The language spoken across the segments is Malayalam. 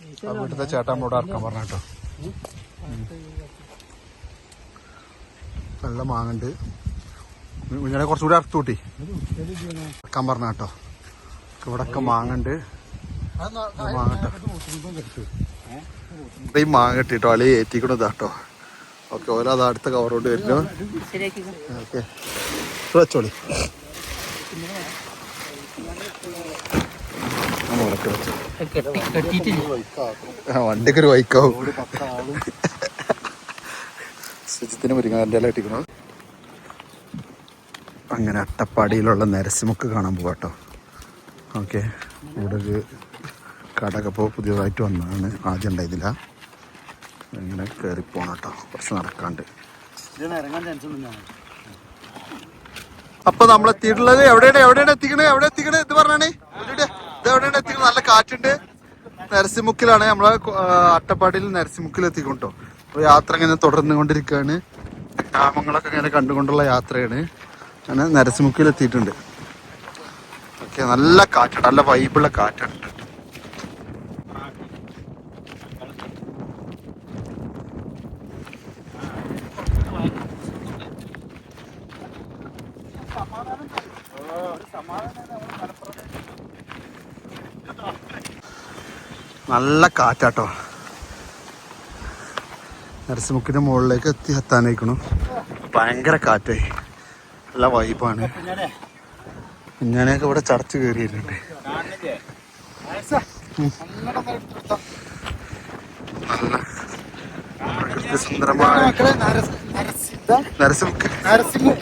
ആ വീട്ടിലത്തെ ചേട്ടാ നമ്മളോട് ഇറക്കാൻ പറഞ്ഞ കേട്ടോ? നല്ല മാങ്ങണ്ട്. കുഞ്ഞാടെ കുറച്ചുകൂടി അറുത്തു കൂട്ടി. ഇറക്കാൻ പറഞ്ഞ കേട്ടോ. ഇവിടെ ഒക്കെ മാങ്ങണ്ട് മാങ്ങട്ടോ ഈ മാങ്ങ കിട്ടിട്ടോ അല്ലെ ഏറ്റിക്കണത് കേട്ടോ. ഓക്കെ ഓരോ അത് അടുത്ത കവറോണ്ട് വരുന്നു. ഓക്കെ. വെച്ചോളി ആ, മുളക്ക് വെച്ചോ. ആ, വണ്ടിക്ക് ഒരു വൈക്കാവും. സുജിത്തിന് മുരിങ്ങാന്റെ ഇട്ടിക്കണോ അങ്ങനെ അട്ടപ്പാടിയിലുള്ള നരസിമുക്ക് കാണാൻ പോവാട്ടോ. ഓക്കെ ഇവിടെ ഒരു കടയൊക്കെ ഇപ്പോൾ പുതിയതായിട്ട് വന്നതാണ്. ആദ്യം ഉണ്ടായിരുന്നില്ല. ഇങ്ങനെ കയറി പോകണം കേട്ടോ കുറച്ച് നടക്കാണ്ട്. അപ്പൊ നമ്മൾ എത്തിയിട്ടുള്ളത് എവിടെയാണ്? എവിടെയാണ് എത്തിക്കണേ? എവിടെ എത്തിക്കണേ? ഇത് പറഞ്ഞാണേ ഇത് എവിടെയാണ് എത്തിക്കണത് നല്ല കാറ്റുണ്ട് നരസിമുക്കിലാണ് നമ്മളെ അട്ടപ്പാടിയിൽ നരസിമുക്കിൽ എത്തിക്കൊണ്ടോ അപ്പൊ യാത്ര ഇങ്ങനെ തുടർന്നു കൊണ്ടിരിക്കുകയാണ് ഗ്രാമങ്ങളൊക്കെ ഇങ്ങനെ കണ്ടുകൊണ്ടുള്ള യാത്രയാണ്. അങ്ങനെ നരസിമുക്കിൽ എത്തിയിട്ടുണ്ട് ഓക്കെ നല്ല കാറ്റാണ്. നല്ല വൈബുള്ള കാറ്റാണ്. നല്ല കാറ്റാട്ടോ. നരസിമുക്കിന്റെ മുകളിലേക്ക് എത്തി എത്താനായിക്കണു. ഭയങ്കര കാറ്റായി നല്ല വൈബാണ്. ഞാനൊക്കെ ഇവിടെ ചടച്ച് കയറിയിട്ടുണ്ട് നല്ല പ്രകൃതി സുന്ദരമായ നരസിമുക്ക് നരസിംഹക്ക്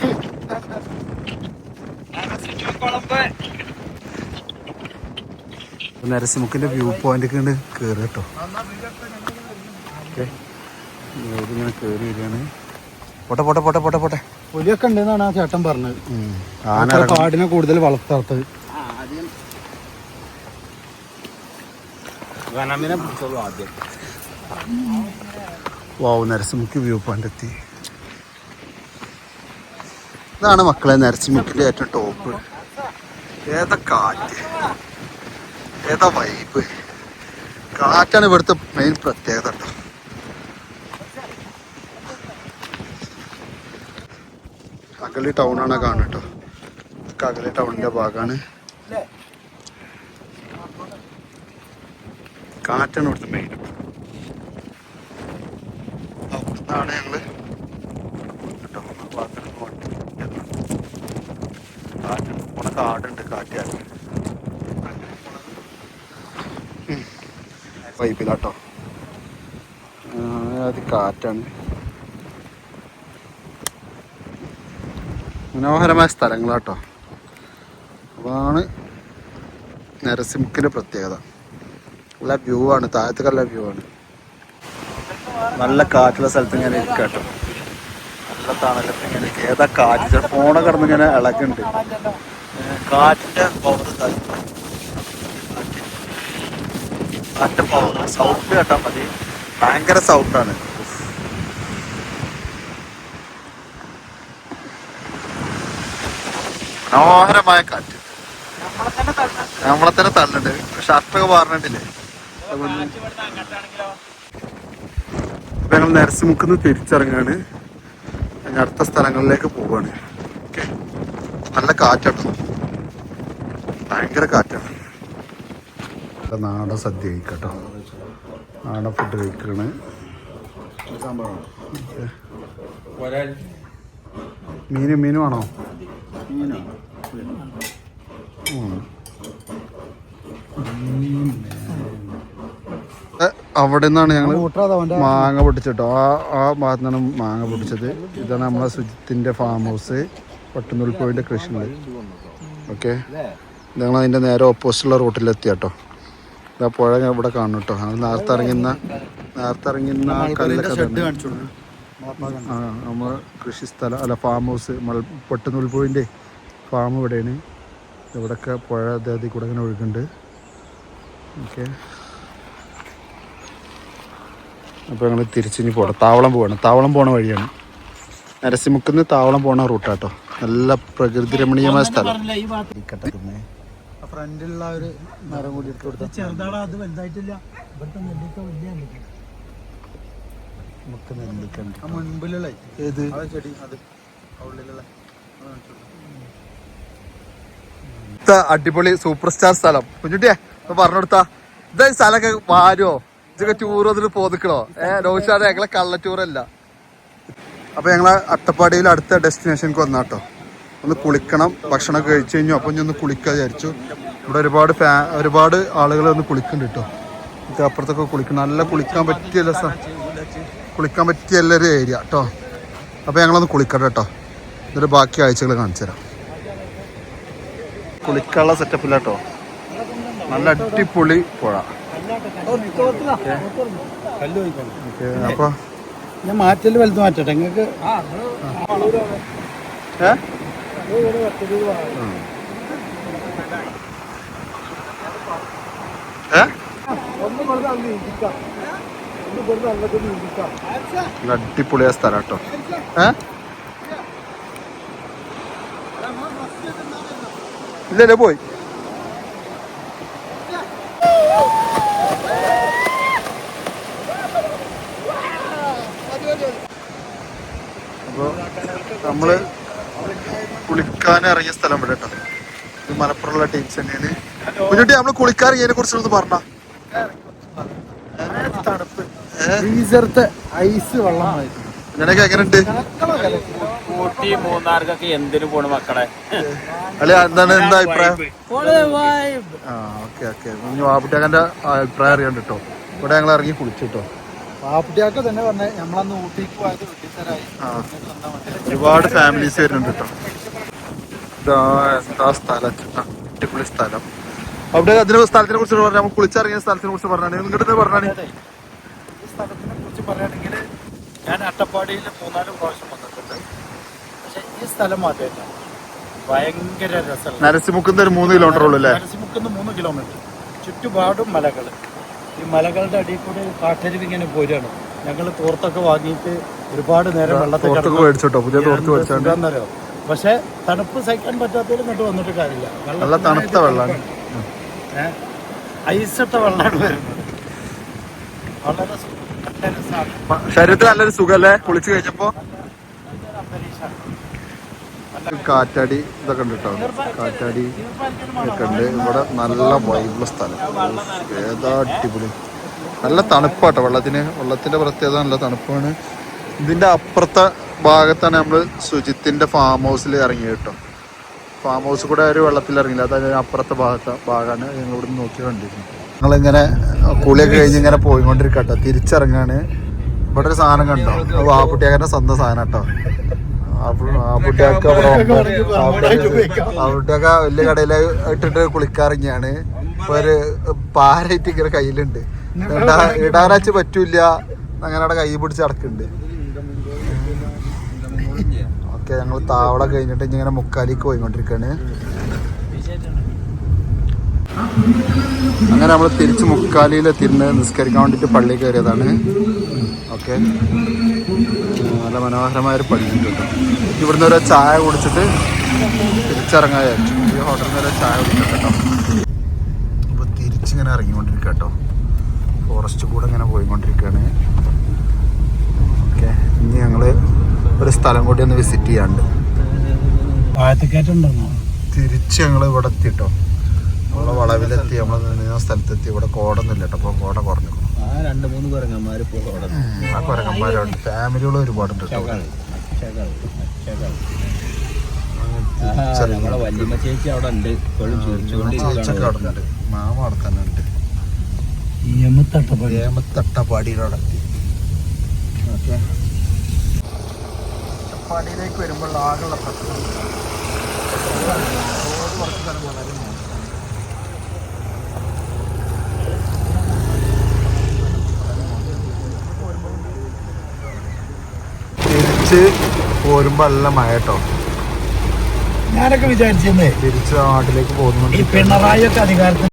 നരസിമുക്കിന്റെ വ്യൂ പോയിന്റ് കണ്ട് കയറി കേട്ടോ. ഓക്കെ. ഇങ്ങനെ കയറി വരികയാണ്. പോട്ടെ പോട്ടെ പോട്ടെ പോട്ടെ പോട്ടെ. പുലിയൊക്കെ ഉണ്ടെന്നാണ് ആ ചേട്ടൻ പറഞ്ഞത്. ആന. കാടിനെ കൂടുതൽ വളർത്താത്തത്. വാവ് നരസിമുക്ക് വ്യൂ പോയിന്റ് എത്തി. ഇതാണ് മക്കളെ നരസിമുക്കിന്റെ ഏറ്റവും ടോപ്പ് ഏതൊക്കെ കാറ്റ്? ഏതാ വൈബ് കാറ്റാണ് ഇവിടുത്തെ മെയിൻ പ്രത്യേകത കേട്ടോ അകലി ടൗൺ ആണ് കേട്ടോ അകലി ടൗണിന്റെ ഭാഗമാണ് കാറ്റാണ് ഇവിടുത്തെ മെയിൻ അവിടുന്നാണ് ഞങ്ങൾ കേട്ടോ ആ ഭാഗത്തൊക്കെ വണ്ടി കാറ്റ് പോണ കാടുണ്ട് വൈബിലാട്ടോ അത് കാറ്റാണ്. മനോഹരമായ സ്ഥലങ്ങളാട്ടോ അതാണ് നരസിംഹക്കിന്റെ പ്രത്യേകത. നല്ല വ്യൂ ആണ് താഴത്തേക്ക് നല്ല വ്യൂ ആണ്. നല്ല കാറ്റുള്ള സ്ഥലത്ത് ഇങ്ങനെ ഇരിക്കട്ടോ കേട്ടോ നല്ല തണലത്ത് ഇങ്ങനെ ഏതാ കാറ്റ്? ഫോണൊക്കെ ഫോണ കിടന്ന് ഇങ്ങനെ ഇളകുന്നുണ്ട് ഏ, സൗണ്ട് കേട്ടാ മതി. ഭയങ്കര സൗണ്ടാണ്. മനോഹരമായ കാറ്റ്. നമ്മളെ തന്നെ തള്ളുണ്ട് ഷർട്ടൊക്കെ പറഞ്ഞിട്ടില്ലേ? ഞങ്ങൾ നരസിമുക്കുന്ന് തിരിച്ചിറങ്ങാണ്. ഇനി അടുത്ത സ്ഥലങ്ങളിലേക്ക് പോവാണ്. നല്ല കാറ്റാണ് ഭയങ്കര കാറ്റാണ്. നാടൻ സദ്യ കഴിക്കട്ടോ. നാടൻ ഫുഡ് കഴിക്കണ്. മീനും മീനും ആണോ അവിടെ നിന്നാണ് ഞങ്ങൾ മാങ്ങ പൊട്ടിച്ചിട്ടോ ആ ആ ഭാഗത്ത് നിന്നാണ് മാങ്ങ പൊട്ടിച്ചത്. ഇതാണ് നമ്മളെ സുജിത്തിന്റെ ഫാം ഹൗസ് പട്ടുന്നുൽപ്പോയിന്റെ കൃഷികൾ ഓക്കെ ഞങ്ങൾ അതിന്റെ നേരെ ഓപ്പോസിറ്റുള്ള റൂട്ടിലെത്തി കേട്ടോ ഇതാ പുഴ ഇവിടെ കാണും കേട്ടോ അത് നേരത്തെ ഇറങ്ങുന്ന നേരത്തെ ഇറങ്ങുന്ന കല്ലൊക്കെ. ആ നമ്മൾ കൃഷി സ്ഥലം അല്ല ഫാം ഹൗസ് മൾ പൊട്ടുന്നുൽപ്പൂവിന്റെ ഫാം ഇവിടെയാണ്. ഇവിടെയൊക്കെ പുഴ അദ്ദേഹത്തിൽ കൂടെ ഇങ്ങനെ ഒഴുകുന്നുണ്ട്. ഓക്കെ. അപ്പോൾ ഞങ്ങൾ തിരിച്ചിനി പോകണം താവളം പോവാണ്. താവളം പോണ വഴിയാണ്. നരസിമുക്കിന്ന് താവളം പോണ റൂട്ടാട്ടോ നല്ല പ്രകൃതി രമണീയമായ സ്ഥലം. ഫ്രണ്ടിലുള്ള ഒരു മരം കൂടി ഇട്ട് കൊടുത്തു ചെറുതാടാ അത് വലുതായിട്ടില്ല. ഇവിടുത്തെ നെല്ലിക്ക വലിയ നെല്ലിക്ക. നമുക്ക് നെല്ലിക്ക ആ മുൻപിലുള്ള ഏത്? ആ ചെടി അത്. ഉള്ളിലുള്ള. അടിപൊളി സൂപ്പർ സ്റ്റാർ സ്ഥലം. കുഞ്ഞുട്ടിയെ പറഞ്ഞു കൊടുത്താ. ഇതാ സ്ഥലമൊക്കെ വാരോ ഇതൊക്കെ ടൂർ വന്നിട്ട് പോന്നിക്കണോ? ഏ രോഹിഷാണ് ഞങ്ങളെ കള്ള ടൂറല്ല അപ്പൊ ഞങ്ങളെ അട്ടപ്പാടിയിൽ അടുത്ത ഡെസ്റ്റിനേഷനിക്ക് വന്നാട്ടോ. ഒന്ന് കുളിക്കണം ഭക്ഷണം കഴിച്ചു കഴിഞ്ഞു. അപ്പം ഒന്ന് കുളിക്കുക വിചാരിച്ചു. ഇവിടെ ഒരുപാട് ഫാ ഒരുപാട് ആളുകൾ ഒന്ന് കുളിക്കുന്നുണ്ട് കേട്ടോ ഇത് അപ്പുറത്തൊക്കെ കുളിക്കണം. നല്ല കുളിക്കാൻ പറ്റിയല്ല സാർ കുളിക്കാൻ പറ്റിയ എല്ലാവരും ഏരിയ കേട്ടോ അപ്പോൾ ഞങ്ങളൊന്ന് കുളിക്കട്ടെ കേട്ടോ എന്നിട്ട് ബാക്കി ആഴ്ചകൾ കാണിച്ചു തരാം. കുളിക്കാനുള്ള സെറ്റപ്പില്ല കേട്ടോ നല്ല അടിപൊളി പുഴ. കല്ല് പോയിക്കോളൂ ഓക്കെ. അപ്പൊ ഞാൻ മാറ്റൽ വലുത് മാറ്റട്ടെ. നിങ്ങൾക്ക് അടിപൊളിയായ സ്ഥലം കേട്ടോ. ഏ? ഇല്ലല്ലേ പോയി. അപ്പോൾ നമ്മൾ കുളിക്കാൻ ഇറങ്ങിയ സ്ഥലം ഇവിടെ കേട്ടോ. ഇത് മലപ്പുറമുള്ള ടീംസ് തന്നെയാണ്. കുഞ്ഞുട്ടി നമ്മൾ കുളിക്കാൻ ഇറങ്ങിയതിനെ കുറിച്ചൊന്ന് പറഞ്ഞ? തണുപ്പ്. ഫ്രീസറത്തെ ഐസ് വെള്ളമായിരുന്നു. ഞാനൊക്കെ എങ്ങനെയുണ്ട്? ഊട്ടി മൂന്നാർക്കൊക്കെ എന്തിനു പോണു മക്കളെ? അല്ലെ എന്താണ് എന്താ അഭിപ്രായം? ആ ഓക്കെ അഭിപ്രായം കേട്ടോ. ഇവിടെ ഞങ്ങൾ ഇറങ്ങി കുളിച്ചു കേട്ടോ. പാപ്പുട്ടിയാക്ക തന്നെ പറഞ്ഞേ നമ്മളന്ന് ഊട്ടിക്ക് പോയത് ഒരുപാട് ഫാമിലീസ് വരുന്നുണ്ട് കേട്ടോ. എന്താ സ്ഥലം? അടിപൊളി സ്ഥലം. അവിടെ അതിന് സ്ഥലത്തിനെ കുറിച്ച് പറഞ്ഞാൽ നമുക്ക് കുളിച്ചറിയുന്ന സ്ഥലത്തിനെ കുറിച്ച് പറഞ്ഞാണ് നിങ്ങളുടെ പറഞ്ഞാണ് സ്ഥലത്തിനെ കുറിച്ച് പറയുകയാണെങ്കിൽ ഞാൻ അട്ടപ്പാടിയിൽ മൂന്നാൽ പ്രാവശ്യം വന്നിട്ടുണ്ട്. പക്ഷെ ഈ സ്ഥലം മാറ്റമില്ല. ഭയങ്കര രസമുള്ള നരസിമുക്കുന്ന ഒരു മൂന്ന് കിലോമീറ്റർ ഉള്ളു അല്ലേ? നരസിമുക്കുന്ന മൂന്ന് കിലോമീറ്റർ ചുറ്റുപാടും മലകൾ ഈ മലകളുടെ അടിയിൽ കൂടെ കാട്ടരുവി ഇങ്ങനെ പോരുകയാണ്. ഞങ്ങൾ തോർത്തൊക്കെ വാങ്ങിയിട്ട് ഒരുപാട് നേരം വെള്ളത്തിൽ മേടിച്ചോട്ടോ? പുതിയ തോർത്ത് എന്ത് മേടിച്ചാണ്ട്? പക്ഷെ തണുപ്പ് സഹിക്കാൻ പറ്റാത്തതിൽ ഇങ്ങോട്ട് വന്നിട്ട് കാര്യമില്ല. നല്ല തണുത്ത വെള്ളമാണ്? ഐസിട്ട വെള്ളമാണ് വരുന്നത്. വളരെ ശരീരത്തിൽ നല്ലൊരു സുഖല്ലേ? കുളിച്ചു കഴിഞ്ഞപ്പോ. കാറ്റാടി ഇതൊക്കെ ഉണ്ട് കേട്ടോ. കാറ്റാടി ഒക്കെ ഉണ്ട്. ഇവിടെ നല്ല വൈബുള്ള സ്ഥലം. ഏതാ അടിപൊളി. നല്ല തണുപ്പാട്ടോ. വെള്ളത്തിന് വെള്ളത്തിന്റെ പ്രത്യേകത നല്ല തണുപ്പാണ്. ഇതിന്റെ അപ്പുറത്തെ ഭാഗത്താണ് നമ്മൾ സുജിത്തിന്റെ ഫാം ഹൗസിൽ ഇറങ്ങി കേട്ടോ. ഫാം ഹൗസ് കൂടെ ഒരു വെള്ളത്തിൽ ഇറങ്ങില്ല അതായത് അപ്പുറത്തെ ഭാഗത്തെ ഭാഗമാണ് ഞങ്ങൾ ഇവിടെ നിന്ന് നോക്കി കണ്ടിരുന്നത് ഞങ്ങളിങ്ങനെ കുളിയൊക്കെ കഴിഞ്ഞ് ഇങ്ങനെ പോയിക്കൊണ്ടിരിക്കട്ടോ. തിരിച്ചിറങ്ങാണ്. ഇവിടെ ഒരു സാധനം കണ്ടോ? അത് വാപ്പുട്ടിയാക്കന്റെ സ്വന്തം സാധനം കേട്ടോ. ആപ്പുട്ടിയാക്ക വലിയ കടയിൽ ഇട്ടിട്ട് കുളിക്കാറിങ്ങാണ്. ഒരു പാരായിട്ട് ഇങ്ങനെ കയ്യിലുണ്ട്. ഇടാ- ഇടാനാച്ച് പറ്റൂല അങ്ങനെ അവിടെ കൈ പിടിച്ച് നടക്കുന്നുണ്ട് ഓക്കെ ഞങ്ങൾ താവള കഴിഞ്ഞിട്ട് ഇങ്ങനെ മുക്കാലിക്ക് പോയിക്കൊണ്ടിരിക്കാണ്. അങ്ങനെ നമ്മൾ തിരിച്ച് മുക്കാലിയിൽ തിരിഞ്ഞ് നിസ്കരിക്കാൻ വേണ്ടിയിട്ട് പള്ളി കയറിയതാണ്. ഓക്കെ. നല്ല മനോഹരമായ ഒരു പള്ളിയുണ്ട് കേട്ടോ. ഇവിടുന്ന് ഒരു ചായ കുടിച്ചിട്ട് തിരിച്ചിറങ്ങാൻ വിചാരിച്ചു ഈ ഹോട്ടലിൽ നിന്ന് ഒരു ചായ കുടിച്ചിട്ടുണ്ടോ അപ്പോൾ തിരിച്ചിങ്ങനെ ഇറങ്ങിക്കൊണ്ടിരിക്കുക കേട്ടോ. ഫോറസ്റ്റ് കൂടെ ഇങ്ങനെ പോയിക്കൊണ്ടിരിക്കുകയാണ് ഓക്കെ ഇനി ഞങ്ങൾ ഒരു സ്ഥലം കൂടി ഒന്ന് വിസിറ്റ് ചെയ്യാണ്ട്. തിരിച്ച് ഞങ്ങൾ ഇവിടെ എത്തിട്ടോ. നമ്മളെ വളവിലെത്തി നമ്മൾ നിന്ന സ്ഥലത്തെത്തി. ഇവിടെ കോടൊന്നുമില്ല കേട്ടോ അപ്പോൾ കോട കുറഞ്ഞു. ആ രണ്ട് മൂന്ന് ആ കുരങ്ങന്മാരുണ്ട് ഫാമിലികൾ ഒരുപാടുണ്ട് നമ്മളെ വല്യമ്മ ചേച്ചി അവിടെ ഉണ്ട്. ചേച്ചൊക്കെ അവിടെ ഉണ്ട്. മാമ അവിടെ തന്നെ ഉണ്ട്. ഏമത്തട്ടപ്പാടിയിലവിടെ എത്തി. ഓക്കെ. അട്ടപ്പാടിയിലേക്ക് വരുമ്പോൾ ആകെയുള്ള പ്രശ്നം കുറച്ച് സ്ഥലം വളരെ മോശം. തിരിച്ച് പോരുമ്പോ നല്ല മഴ കേട്ടോ ഞാനൊക്കെ വിചാരിച്ചേ തിരിച്ച് നാട്ടിലേക്ക് പോകുന്നുണ്ട് പിണറായി ഒക്കെ അധികാരത്തിൽ